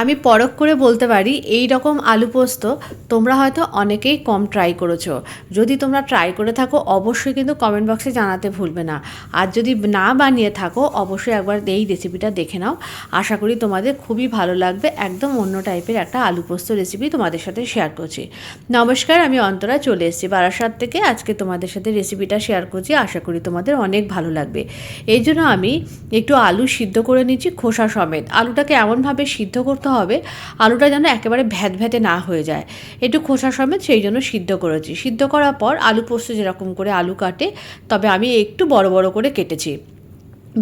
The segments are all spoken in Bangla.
আমি পরখ করে বলতে পারি, এই রকম আলু পোস্ত তোমরা হয়তো অনেকেই কম ট্রাই করেছ। যদি তোমরা ট্রাই করে থাকো, অবশ্যই কিন্তু কমেন্ট বক্সে জানাতে ভুলবে না। আর যদি না বানিয়ে থাকো, অবশ্যই একবার এই রেসিপিটা দেখে নাও। আশা করি তোমাদের খুবই ভালো লাগবে। একদম অন্য টাইপের একটা আলু পোস্ত রেসিপি তোমাদের সাথে শেয়ার করছি। নমস্কার, আমি অন্তরা চলে এসেছি বারাসাত থেকে। আজকে তোমাদের সাথে রেসিপিটা শেয়ার করছি। আশা করি তোমাদের অনেক ভালো লাগবে। এই জন্য আমি একটু আলু সিদ্ধ করে নিচ্ছি খোসা সমেত। আলুটাকে এমনভাবে সিদ্ধ করতে হবে। আলুটা যেন একেবারে ভ্যাত ভ্যাতে না হয়ে যায়। একটু খোসা সমেত সেই জন্য সিদ্ধ করেছি। সিদ্ধ করার পর আলু পোস্ত যেরকম করে আলু কাটে, তবে আমি একটু বড় বড় করে কেটেছি।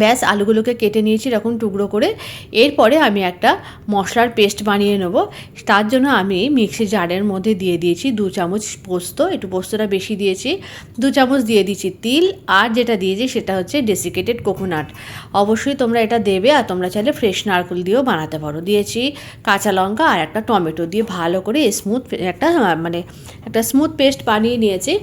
ব্যাস, আলুগুলোকে কেটে নিয়েছি এরকম টুকরো করে। এরপরে আমি একটা মশলার পেস্ট বানিয়ে নেব। তার জন্য আমি মিক্সি জারের মধ্যে দিয়ে দিয়েছি দু চামচ পোস্ত, একটু পোস্তটা বেশি দিয়েছি। দু চামচ দিয়ে দিয়েছি তিল, আর যেটা দিয়েছি সেটা হচ্ছে ডেসিকেটেড কোকোনাট অবশ্যই তোমরা এটা দেবে আর তোমরা চাইলে ফ্রেশ নারকেল দিয়েও বানাতে পারো। দিয়েছি কাঁচা লঙ্কা আর একটা টমেটো দিয়ে ভালো করে স্মুথ একটা মানে একটা স্মুথ পেস্ট বানিয়ে নিয়েছি।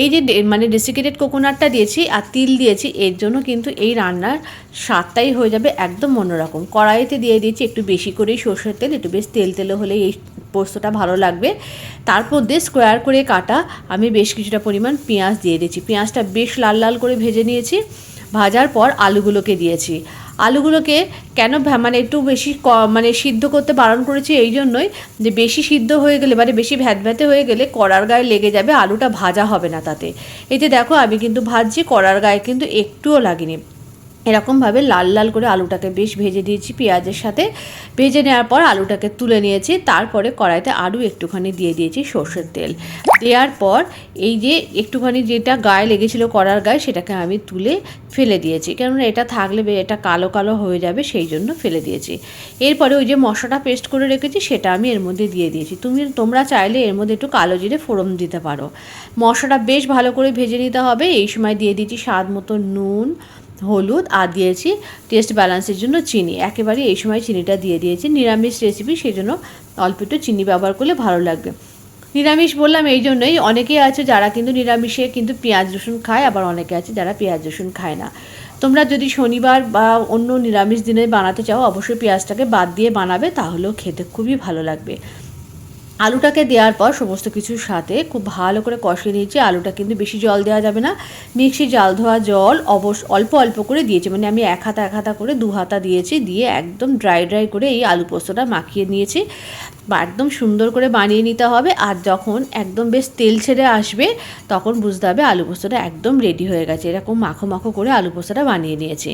এই যে মানে ডেসিকেটেড কোকোনাটটা দিয়েছি আর তিল দিয়েছি, এর জন্য কিন্তু এই রান্নার স্বাদটাই হয়ে যাবে একদম অন্যরকম। কড়াইতে দিয়ে দিয়েছি একটু বেশি করেই সর্ষের তেল, একটু বেশ তেল তেলে হলে এই পোস্তটা ভালো লাগবে। তারপর দিয়ে স্কোয়ার করে কাটা, আমি বেশ কিছুটা পরিমাণ পেঁয়াজ দিয়ে দিয়েছি। পেঁয়াজটা বেশ লাল লাল করে ভেজে নিয়েছি। ভাজার পর আলুগুলোকে দিয়েছি। আলুগুলোকে কেন মানে একটু বেশি মানে সিদ্ধ করতে বারণ করেছি এই জন্যই যে বেশি সিদ্ধ হয়ে গেলে মানে বেশি ভ্যাত ভ্যাতে হয়ে গেলে কড়ার গায়ে লেগে যাবে, আলুটা ভাজা হবে না তাতে। এতে দেখো, আমি কিন্তু ভাজছি, কড়ার গায়ে কিন্তু একটুও লাগেনি। এরকমভাবে লাল লাল করে আলুটাকে বেশ ভেজে দিয়েছি পেঁয়াজের সাথে। ভেজে নেওয়ার পর আলুটাকে তুলে নিয়েছি, তারপরে কড়াইতে আরও একটুখানি দিয়ে দিয়েছি সর্ষের তেল। দেওয়ার পর এই যে একটুখানি যেটা গায়ে লেগেছিল কড়ার গায়ে, সেটাকে আমি তুলে ফেলে দিয়েছি। কেননা এটা থাকলে এটা কালো কালো হয়ে যাবে, সেই জন্য ফেলে দিয়েছি। এরপরে ওই যে মশলাটা পেস্ট করে রেখেছি, সেটা আমি এর মধ্যে দিয়ে দিয়েছি। তুমি, তোমরা চাইলে এর মধ্যে একটু কালো জিরে ফোড়ন দিতে পারো। মশলাটা বেশ ভালো করে ভেজে নিতে হবে। এই সময় দিয়ে দিয়েছি স্বাদ মতো নুন হলুদ আর দিয়েছি টেস্ট ব্যালেন্সের জন্য চিনি। একেবারে এই সময় চিনিটা দিয়ে দিয়েছি। নিরামিষ রেসিপি সেই জন্য অল্প একটু চিনি ব্যবহার করলে ভালো লাগবে। নিরামিষ বললাম এই জন্যই অনেকেই আছে যারা কিন্তু নিরামিষে কিন্তু পেঁয়াজ, রসুন খায়, আবার অনেকে আছে যারা পেঁয়াজ, রসুন খায় না। তোমরা যদি শনিবার বা অন্য নিরামিষ দিনে বানাতে চাও, অবশ্যই পেঁয়াজটাকে বাদ দিয়ে বানাবে, তাহলেও খেতে খুবই ভালো লাগবে। আলুটাকে দেওয়ার পর সমস্ত কিছুর সাথে খুব ভালো করে কষিয়ে নিয়েছি। আলুটা কিন্তু বেশি জল দেওয়া যাবে না। মিক্সি জাল ধোয়া জল অবশ্য অল্প অল্প করে দিয়েছি। মানে আমি এক হাতা এক হাতা করে দু হাতা দিয়েছি। দিয়ে একদম ড্রাই ড্রাই করে এই আলু পোস্তটা মাখিয়ে নিয়েছি। একদম সুন্দর করে বানিয়ে নিতে হবে। আর যখন একদম বেশ তেল ছেড়ে আসবে, তখন বুঝতে হবে আলু পোস্তটা একদম রেডি হয়ে গেছে। এরকম মাখো মাখো করে আলু পোস্তটা বানিয়ে নিয়েছি।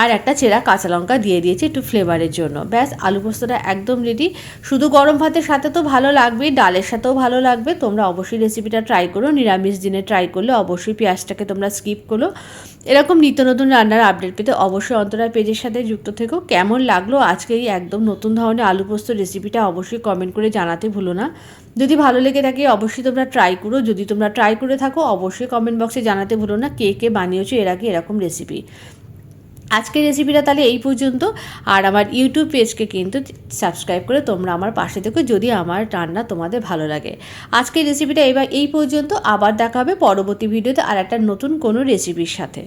আর একটা চেরা কাঁচা লঙ্কা দিয়ে দিয়েছি একটু ফ্লেভারের জন্য। ব্যাস, আলু পোস্তটা একদম রেডি শুধু গরম ভাতের সাথে তো ভালো লাগবেই, ডালের সাথেও ভালো লাগবে। তোমরা অবশ্যই রেসিপিটা ট্রাই করো, নিরামিষ দিনে ট্রাই করলে অবশ্যই পেঁয়াজটাকে তোমরা স্কিপ করো। এরকম নিত্য নতুন রান্নার আপডেট পেতে অবশ্যই অন্তরার পেজের সাথে যুক্ত থেকো। কেমন লাগল আজকে এই একদম নতুন ধরনের আলু পোস্ত রেসিপিটা অবশ্যই কমেন্ট করে জানাতে ভুলো না। যদি ভালো লেগে থাকে অবশ্যই তোমরা ট্রাই করো। যদি তোমরা ট্রাই করে থাকো, অবশ্যই কমেন্ট বক্সে জানাতে ভুলো না কে কে বানিয়েছো, এর আগে এরকম রেসিপি আজকের রেসিপিটা তাহলে এই পর্যন্ত। আর আমার ইউটিউব পেজকে কিন্তু সাবস্ক্রাইব করে তোমরা আমার পাশে থেকো যদি আমার রান্না তোমাদের ভালো লাগে। আজকের রেসিপিটা এবার এই পর্যন্ত। আবার দেখাবে পরবর্তী ভিডিওতে আর একটা নতুন কোনো রেসিপির সাথে।